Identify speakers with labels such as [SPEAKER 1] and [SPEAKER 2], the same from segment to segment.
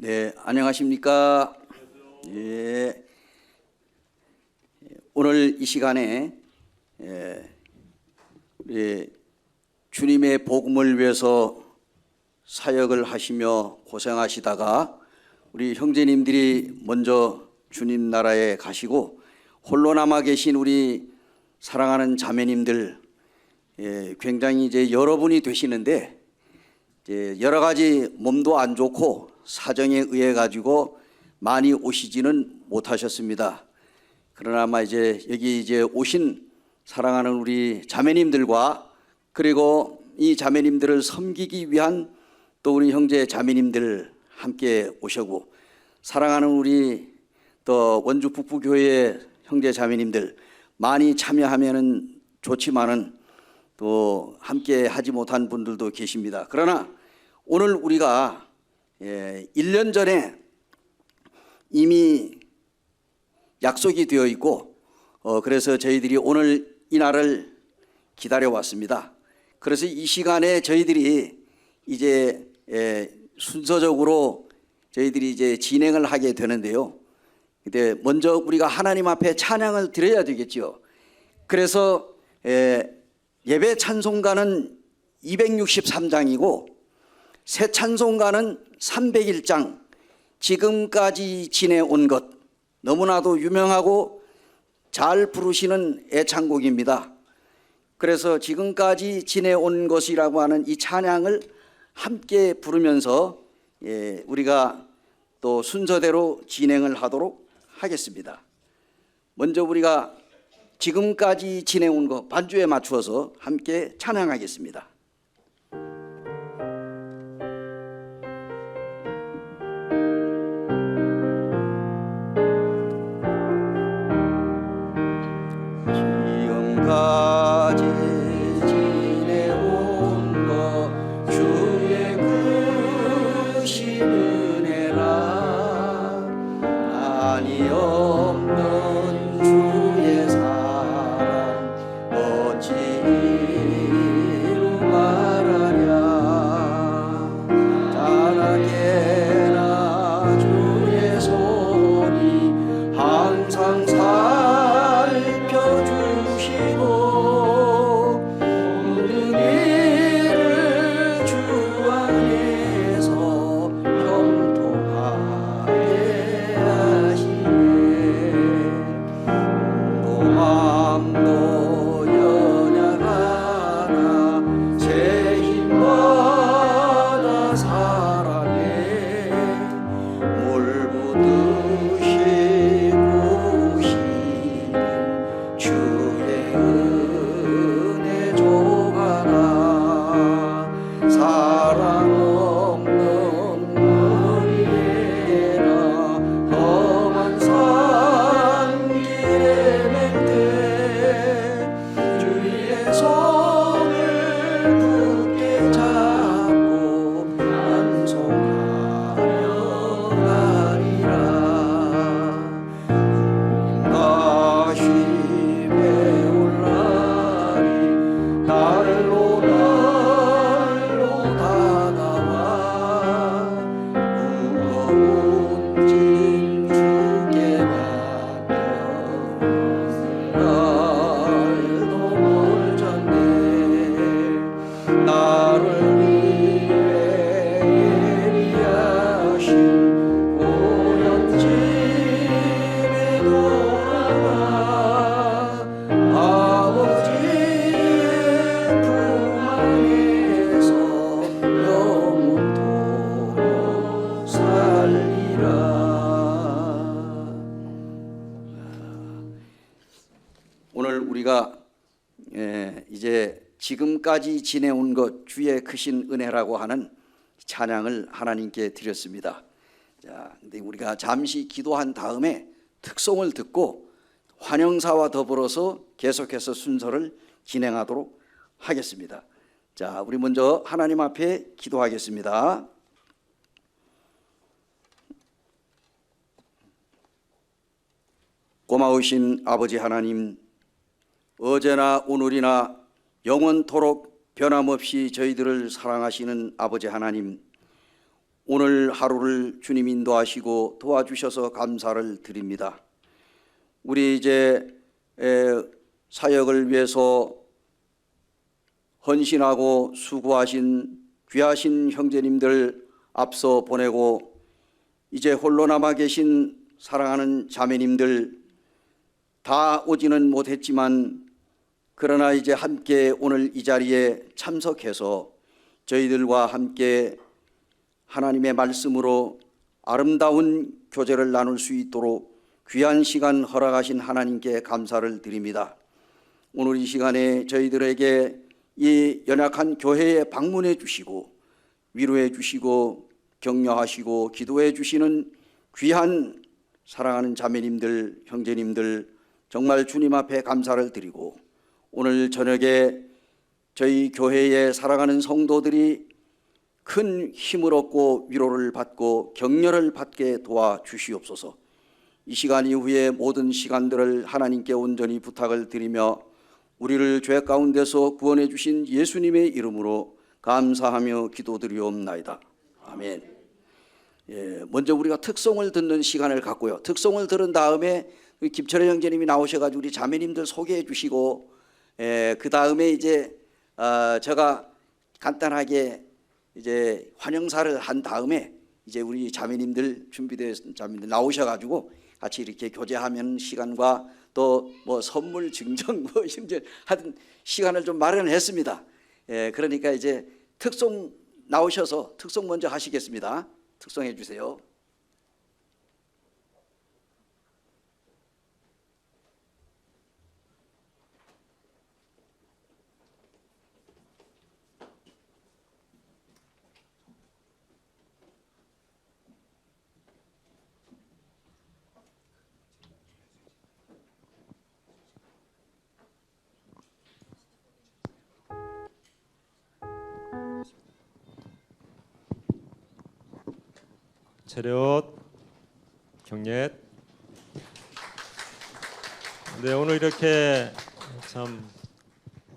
[SPEAKER 1] 네, 안녕하십니까? 예. 오늘 이 시간에 예, 주님의 복음을 위해서 사역을 하시며 고생하시다가 우리 형제님들이 먼저 주님 나라에 가시고 홀로 남아 계신 우리 사랑하는 자매님들 예, 굉장히 이제 여러분이 되시는데 이제 여러 가지 몸도 안 좋고 사정에 의해 가지고 많이 오시지는 못하셨습니다. 그러나 아마 이제 여기 이제 오신 사랑하는 우리 자매님들과 그리고 이 자매님들을 섬기기 위한 또 우리 형제 자매님들 함께 오셨고 사랑하는 우리 또 원주 북부교회 형제 자매님들 많이 참여하면은 좋지만은 또 함께 하지 못한 분들도 계십니다. 그러나 오늘 우리가 예, 1년 전에 이미 약속이 되어 있고 어, 그래서 저희들이 오늘 이 날을 기다려 왔습니다. 그래서 이 시간에 저희들이 이제 예, 순서적으로 저희들이 이제 진행을 하게 되는데요. 근데 먼저 우리가 하나님 앞에 찬양을 드려야 되겠죠. 그래서 예, 예배 찬송가는 263장이고 새 찬송가는 301장 지금까지 지내온 것 너무나도 유명하고 잘 부르시는 애창곡입니다. 그래서 지금까지 지내온 것이라고 하는 이 찬양을 함께 부르면서 예, 우리가 또 순서대로 진행을 하도록 하겠습니다. 먼저 우리가 지금까지 지내온 것 반주에 맞추어서 함께 찬양하겠습니다. 지내온 것 주의 크신 은혜라고 하는 찬양을 하나님께 드렸습니다. 자, 근데 우리가 잠시 기도한 다음에 특송을 듣고 환영사와 더불어서 계속해서 순서를 진행하도록 하겠습니다. 자, 우리 먼저 하나님 앞에 기도하겠습니다. 고마우신 아버지 하나님, 어제나 오늘이나 영원토록 변함없이 저희들을 사랑하시는 아버지 하나님, 오늘 하루를 주님 인도하시고 도와주셔서 감사를 드립니다. 우리 이제 에, 사역을 위해서 헌신하고 수고하신 귀하신 형제님들 앞서 보내고 이제 홀로 남아 계신 사랑하는 자매님들 다 오지는 못했지만 그러나 이제 함께 오늘 이 자리에 참석해서 저희들과 함께 하나님의 말씀으로 아름다운 교제를 나눌 수 있도록 귀한 시간 허락하신 하나님께 감사를 드립니다. 오늘 이 시간에 저희들에게 이 연약한 교회에 방문해 주시고 위로해 주시고 격려하시고 기도해 주시는 귀한 사랑하는 자매님들, 형제님들 정말 주님 앞에 감사를 드리고 오늘 저녁에 저희 교회의 사랑하는 성도들이 큰 힘을 얻고 위로를 받고 격려를 받게 도와 주시옵소서. 이 시간 이후에 모든 시간들을 하나님께 온전히 부탁을 드리며 우리를 죄 가운데서 구원해 주신 예수님의 이름으로 감사하며 기도드리옵나이다. 아멘. 예, 먼저 우리가 특송을 듣는 시간을 갖고요. 특송을 들은 다음에 김철혜 형제님이 나오셔가지고 우리 자매님들 소개해 주시고, 예, 그 다음에 이제 어, 제가 간단하게 이제 환영사를 한 다음에 이제 우리 자매님들 준비된 자매님들 나오셔가지고 같이 이렇게 교제하면 시간과 또 뭐 선물 증정 뭐 심지어 하여튼 시간을 좀 마련했습니다. 예, 그러니까 이제 특송 나오셔서 특송 먼저 하시겠습니다. 특송해 주세요.
[SPEAKER 2] 차렷 경례 네 오늘 이렇게 참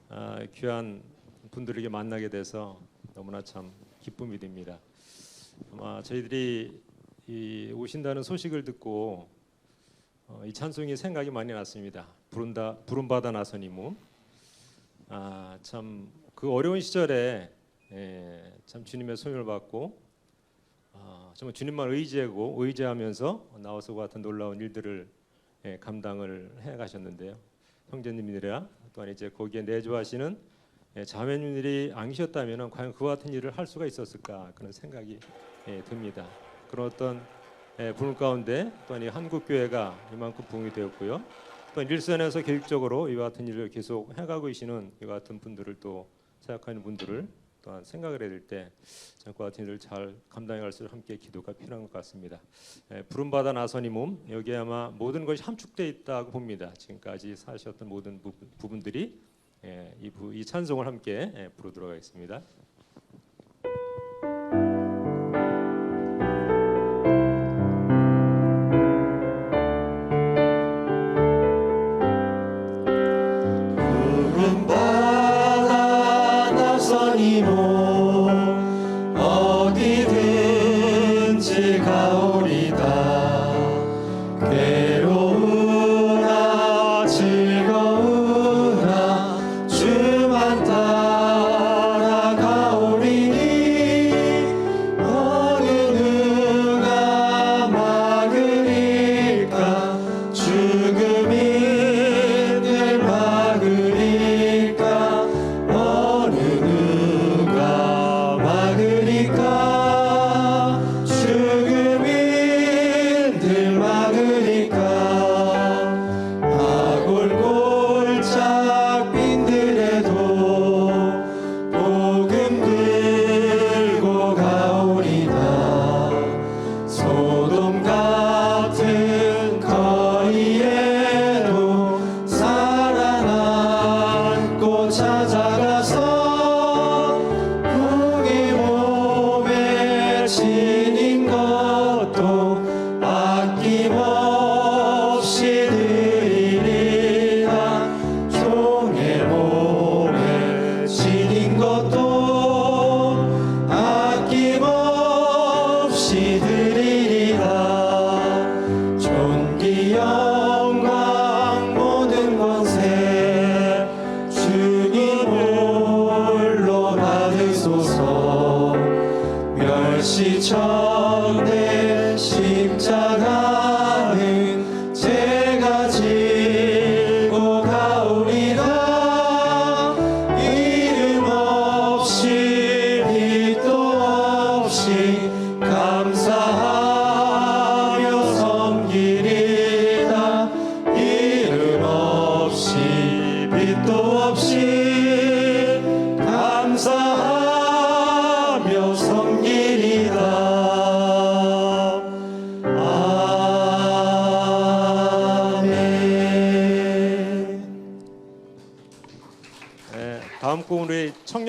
[SPEAKER 2] 아, 귀한 분들에게 만나게 돼서 너무나 참 기쁨이 됩니다. 아마 저희들이 이 오신다는 소식을 듣고 어, 이 찬송이 생각이 많이 났습니다. 부른다 부름 받아 나선 이몸 아참 그 어려운 시절에 예, 참 주님의 손을 받고 아, 정말 주님만 의지하고 의지하면서 나와서 같은 놀라운 일들을 예, 감당을 해 가셨는데요. 형제님들이라 또한 이제 거기에 내조하시는 예, 자매님들이 안 계셨다면 과연 그와 같은 일을 할 수가 있었을까 그런 생각이 예, 듭니다. 그런 어떤 예, 부흥 가운데 또한 이 한국 교회가 이만큼 부흥이 되었고요. 또한 일선에서 계획적으로 이와 같은 일을 계속 해가고 계시는 이와 같은 분들을 또 생각하는 분들을 또한 생각을 해야 될때 그와 같은 일을 잘 감당해 갈수 있도록 함께 기도가 필요한 것 같습니다. 예, 부름받아 나선 이몸 여기에 아마 모든 것이 함축되어 있다고 봅니다. 지금까지 사셨던 모든 부분, 부분 들이 예, 이, 부, 이 찬송을 함께 예, 부르도록 하겠습니다.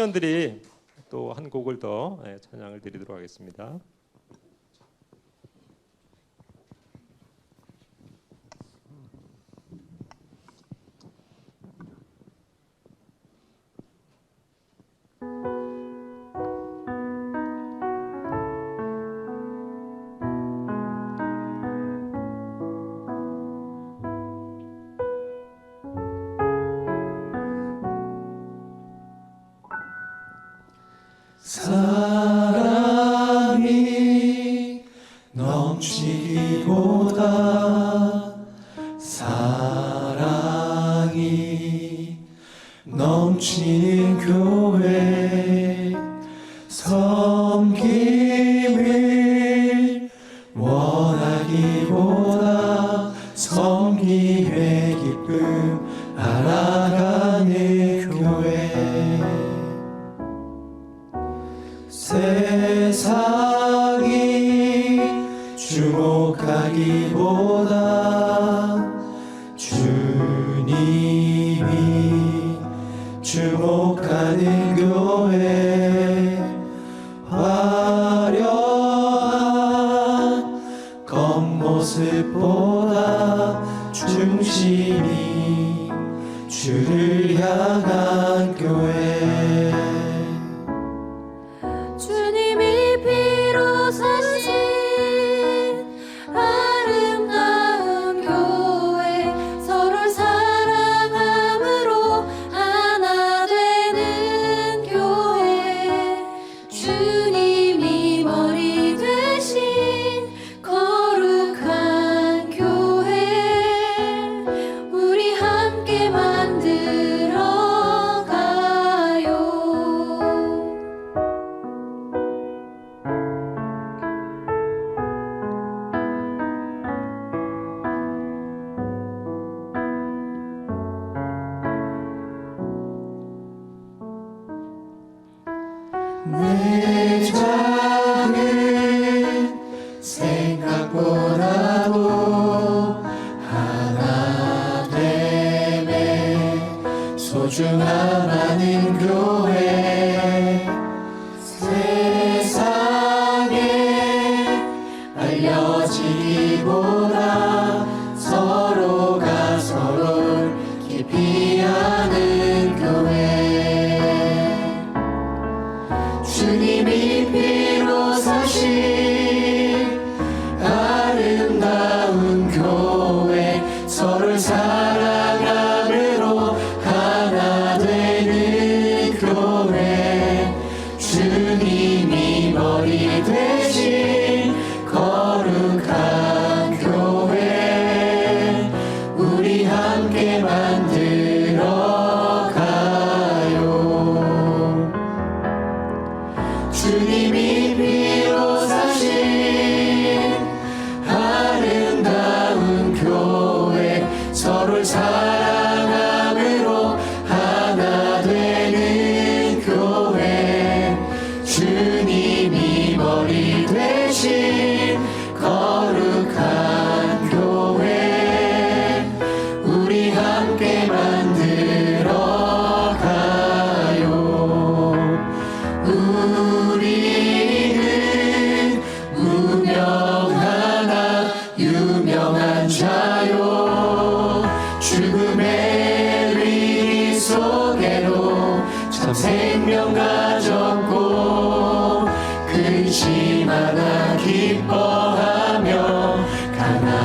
[SPEAKER 2] 청년들이 또 한 곡을 더 찬양을 드리도록 하겠습니다.
[SPEAKER 3] 나기보다 주님이 주목하는 교회.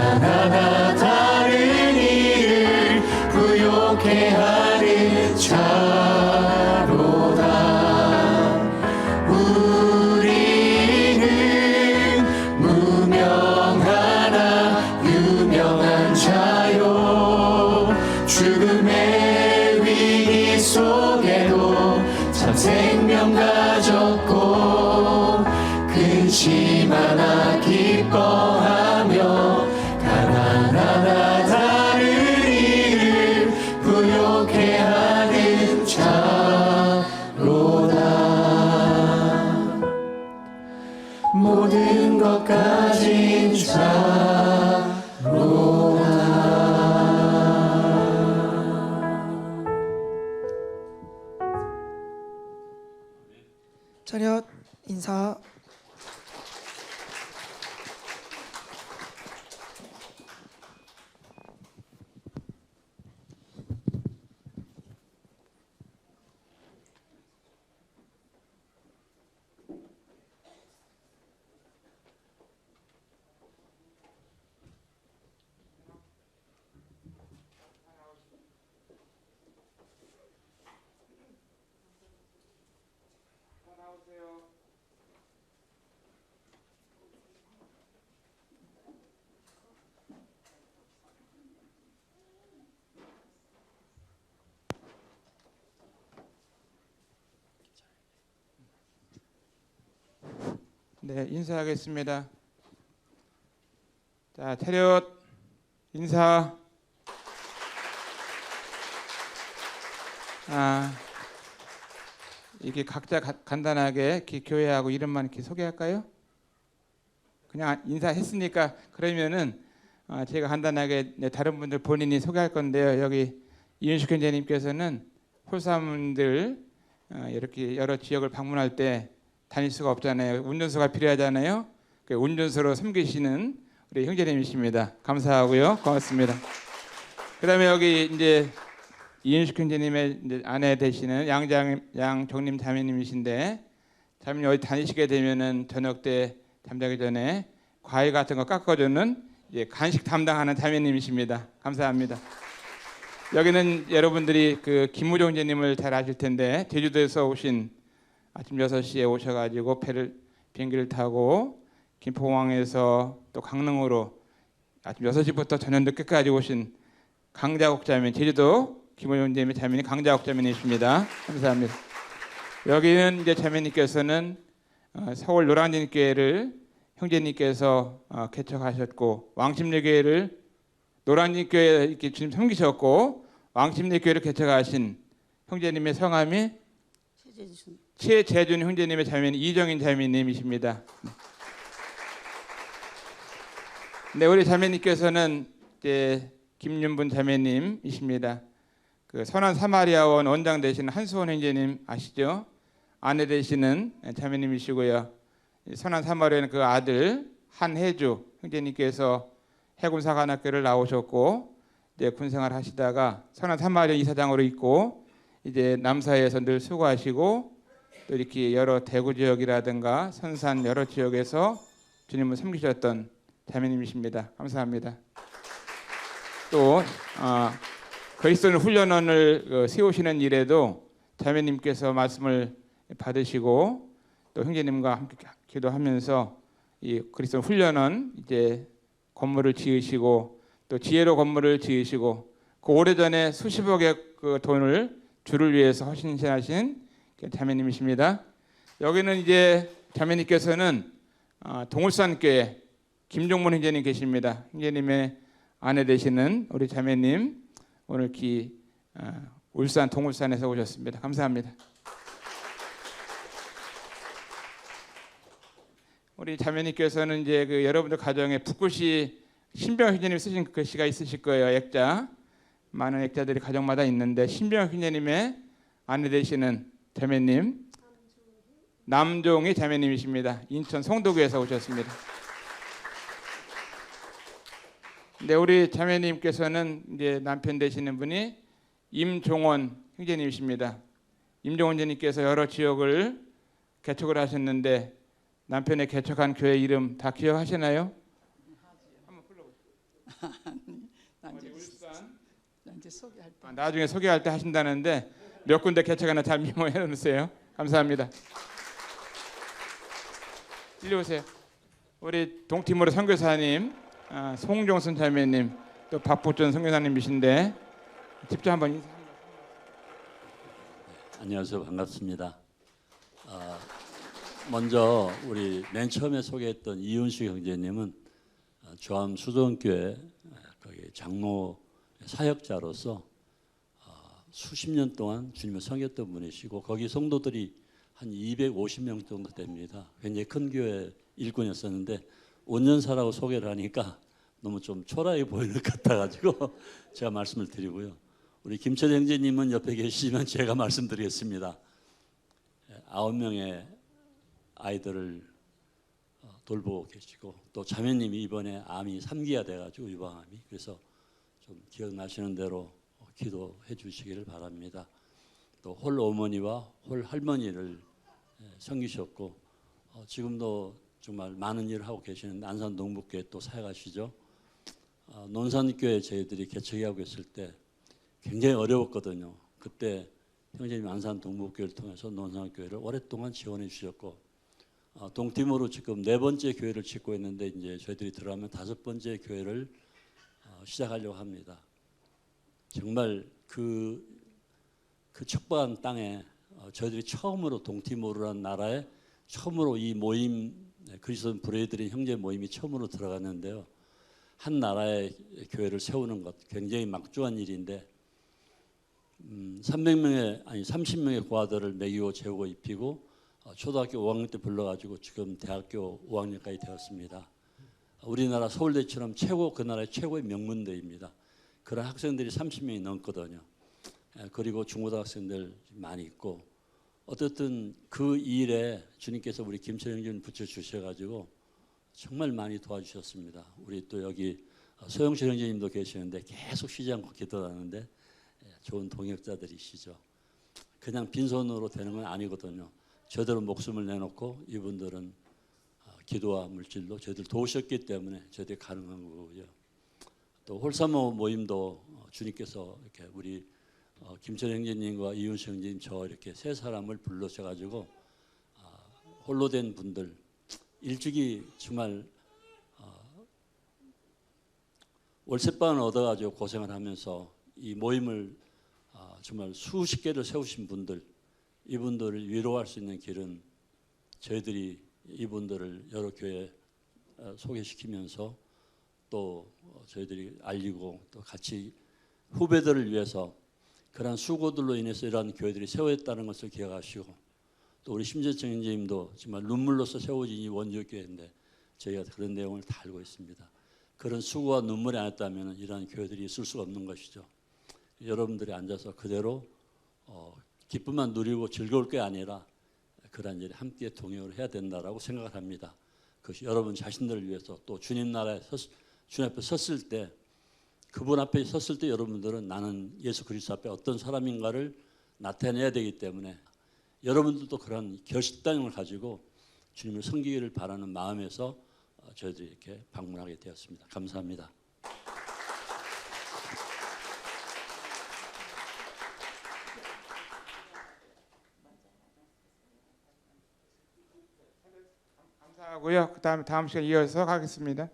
[SPEAKER 4] 가난하
[SPEAKER 5] 인사
[SPEAKER 6] 네, 인사하겠습니다. 자, 차렷 인사. 아, 이게 각자 가- 간단하게 교회하고 이름만 이렇게 소개할까요? 그냥 인사했으니까 그러면은 아, 제가 간단하게 이제 다른 분들 본인이 소개할 건데요. 여기 이윤식 현재님께서는 홀사분들 아, 이렇게 여러 지역을 방문할 때 다닐 수가 없잖아요. 운전수가 필요하잖아요. 그 운전수로 섬기시는 우리 형제님이십니다. 감사하고요. 고맙습니다. 그다음에 여기 이제 이윤식 형제님의 이제 아내 되시는 양장 양정님 자매님이신데 자매님 어디 다니시게 되면은 저녁 때 잠자기 전에 과일 같은 거 깎아주는 이제 간식 담당하는 자매님이십니다. 감사합니다. 여기는 여러분들이 그 김무종 형제님을 잘 아실 텐데 제주도에서 오신 아침 6시에 오셔가지고 배를 비행기를 타고 김포공항에서 또 강릉으로 아침 6시부터 저녁 늦게까지 오신 강자국 자매 제주도 김호영 자매 자매님 강자국 자매님이십니다. 감사합니다. 여기는 이제 자매님께서는 어, 서울 노란진교회를 형제님께서 어, 개척하셨고 왕십리교회를 노란진교회 이렇게 주님 섬기셨고 왕십리교회를 개척하신 형제님의 성함이 최재준 형제님의 자매는 이정인 자매님이십니다. 네, 우리 자매님께서는 이제 김윤분 자매님이십니다. 그 선한 사마리아원 원장 되시는 한수원 형제님 아시죠? 아내 되시는 자매님이시고요. 이 선한 사마리아는 그 아들 한혜주 형제님께서 해군사관학교를 나오셨고 이제 군생활 하시다가 선한 사마리아 이사장으로 있고 이제 남사에서 늘 수고하시고 또 이렇게 여러 대구 지역이라든가 선산 여러 지역에서 주님을 섬기셨던 자매님이십니다. 감사합니다. 또 어, 그리스도인 훈련원을 어, 세우시는 일에도 자매님께서 말씀을 받으시고 또 형제님과 함께 기도하면서 이 그리스도 훈련원 이제 건물을 지으시고 또 지혜로 건물을 지으시고 그 오래전에 수십억의 그 돈을 주를 위해서 헌신하신 자매님이십니다. 여기는 이제 자매님께서는 어, 동울산교회 김종문 형제님 계십니다. 형제님의 아내 되시는 우리 자매님 오늘 기 어, 울산 동울산에서 오셨습니다. 감사합니다. 우리 자매님께서는 이제 그 여러분들 가정에 붓글씨 신병 형제님 쓰신 글씨가 있으실 거예요. 액자 많은 액자들이 가정마다 있는데 신병 형제님의 아내 되시는 자매님 남종희 자매님이십니다. 인천 송도구에서 오셨습니다. 네, 우리 자매님께서는 이제 남편 되시는 분이 임종원 형제님이십니다. 임종원 형제님께서 여러 지역을 개척을 하셨는데 남편의 개척한 교회 이름 다 기억하시나요?
[SPEAKER 7] 이제, 이제 소개할 때
[SPEAKER 6] 아, 나중에 소개할 때 하신다는데 몇 군데 개척하나 잘 메모해 놓으세요. 감사합니다. 이리 오세요. 우리 동티모르 선교사님, 아, 송종순 자매님, 또 박보전 선교사님이신데 직접 한번 인사.
[SPEAKER 8] 안녕하세요. 반갑습니다. 아, 먼저 우리 맨 처음에 소개했던 이윤식 형제님은 아, 조암 수동교회 거기 장로 사역자로서 아, 수십 년 동안 주님을 섬겼던 분이시고 거기 성도들이 한 250명 정도 됩니다. 굉장히 큰 교회 일꾼이었었는데 5년사라고 소개를 하니까 너무 좀 초라해 보이는 것 같아가지고 제가 말씀을 드리고요. 우리 김철 형제님은 옆에 계시지만 제가 말씀드리겠습니다. 예, 아홉 명의 아이들을 어, 돌보고 계시고 또 자매님이 이번에 암이 3기가 돼가지고 유방암이 그래서 좀 기억나시는 대로 어, 기도해 주시기를 바랍니다. 또 홀 어머니와 홀 할머니를 예, 섬기셨고 어, 지금도 정말 많은 일을 하고 계시는 안산 동북교회 또 사역하시죠. 어, 논산교회 저희들이 개척하고 있을 때 굉장히 어려웠거든요. 그때 형제님 안산 동북교회를 통해서 논산교회를 오랫동안 지원해 주셨고 어, 동티모로 지금 네 번째 교회를 짓고 있는데 이제 저희들이 들어가면 다섯 번째 교회를 어, 시작하려고 합니다. 정말 그, 그 척박한 땅에 어, 저희들이 처음으로 동티모르라는 나라에 처음으로 이 모임 네, 그리스도 브레이드린 형제 모임이 처음으로 들어갔는데요. 한 나라의 교회를 세우는 것 굉장히 막중한 일인데 음, 300명의 아니 30명의 고아들을 먹이고 재우고 입히고 어, 초등학교 5학년 때 불러가지고 지금 대학교 5학년까지 되었습니다. 우리나라 서울대처럼 최고 그 나라의 최고의 명문대입니다. 그런 학생들이 30명이 넘거든요. 예, 그리고 중고등학생들 많이 있고 어쨌든 그 일에 주님께서 우리 김철영 님 붙여 주셔가지고 정말 많이 도와주셨습니다. 우리 또 여기 소영철 형제님도 계시는데 계속 쉬지 않고 기도하는데 예, 좋은 동역자들이시죠. 그냥 빈손으로 되는 건 아니거든요. 저들은 목숨을 내놓고 이분들은 어, 기도와 물질로 저희들 도우셨기 때문에 저희들이 가능한 거고요. 또 홀사모 모임도 어, 주님께서 이렇게 우리 어, 김철 형제님과 이윤수 형제님 저 이렇게 세 사람을 불러셔가지고 아, 홀로 된 분들 일찍이 정말 어, 월세방을 얻어가지고 고생을 하면서 이 모임을 아, 정말 수십 개를 세우신 분들 이분들을 위로할 수 있는 길은 저희들이 이분들을 여러 교회 어, 소개시키면서 또 어, 저희들이 알리고 또 같이 후배들을 위해서 그러한 수고들로 인해서 이러한 교회들이 세워졌다는 것을 기억하시고 또 우리 심재청 형제님도 정말 눈물로서 세워진 이 원조교회인데 저희가 그런 내용을 다 알고 있습니다. 그런 수고와 눈물이 아니었다면 이러한 교회들이 있을 수가 없는 것이죠. 여러분들이 앉아서 그대로 어, 기쁨만 누리고 즐거울 게 아니라 그러한 일에 함께 동역을 해야 된다라고 생각을 합니다. 그것이 여러분 자신들을 위해서 또 주님 나라에 섰, 주님 앞에 섰을 때 그분 앞에 섰을 때 여러분들은 나는 예수 그리스도 앞에 어떤 사람인가를 나타내야 되기 때문에 여러분들도 그런 결식당을 가지고 주님을 섬기기를 바라는 마음에서 어, 저희들이 이렇게 방문하게 되었습니다. 감사합니다.
[SPEAKER 6] 감사하고요. 그다음에 다음 시간 이어서 가겠습니다.